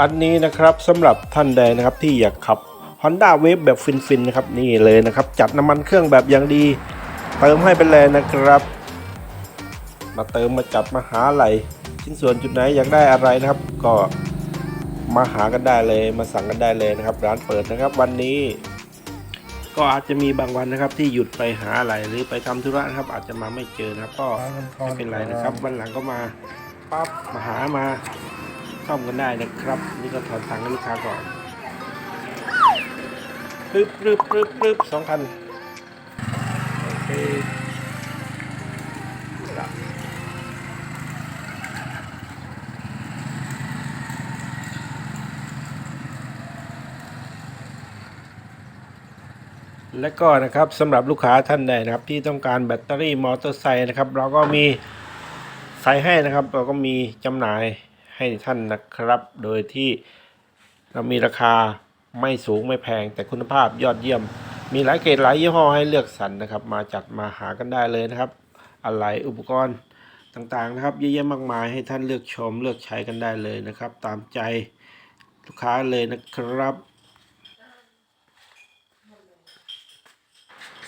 อันนี้นะครับสำหรับท่านใดนะครับที่อยากขับ Honda Wave แบบฟินๆนะครับนี่เลยนะครับ จัดน้ำมันเครื่องแบบอย่างดี เติมให้ไปเลยนะครับ มาเติมมาจัดมาหาอะไรชิ้นส่วนจุดไหนอยากได้อะไรนะครับ ก็มาหากันได้เลยมาสั่งกันได้เลยนะครับ ร้านเปิดนะครับ วันนี้ ก็อาจจะมีบางวันนะครับ ที่หยุดไปหาอะไรหรือไปทำธุระนะครับ อาจจะมาไม่เจอนะครับ ก็ไม่เป็นไรนะครับ วันหลังก็มาปั๊บมาหามา ซ่อมกันได้นะครับ นี่ก็ถอนตังค์ให้ลูกค้าก่อนปึ๊บปึ๊บปึ๊บปึ๊บสองพันโอเคและก็นะครับสำหรับลูกค้าท่านใดนะครับ ที่ต้องการแบตเตอรี่มอเตอร์ไซค์นะครับ เราก็มีใส่ให้นะครับ เราก็มีจำหน่าย ให้ท่านนะครับ โดยที่เรามีราคาไม่สูงไม่แพงแต่คุณภาพยอดเยี่ยม มีหลายเกรดหลายยี่ห้อให้เลือกสรรนะครับ มาจัดมาหากันได้เลยนะครับ อะไรอุปกรณ์ต่างๆนะครับเยอะแยะมากมายให้ท่านเลือกชมเลือกใช้กันได้เลยนะครับ ตามใจลูกค้าเลยนะครับ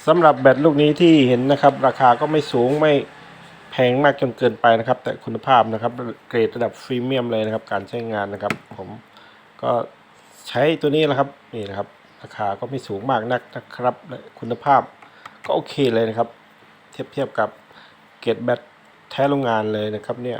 สำหรับแบตลูกนี้ที่เห็นนะครับ ราคาก็ไม่สูงไม่ พงมากจนเกินไปนะครับ แต่คุณภาพนะครับ เกรดระดับพรีเมียมเลยนะครับ การใช้งานนะครับ ผมก็ใช้ตัวนี้แหละครับนี่นะครับ ราคาก็ไม่สูงมากนักนะครับและคุณภาพก็โอเคเลยนะครับ เทียบเทียบกับเกรดแบตแท้โรงงานเลยนะครับเนี่ย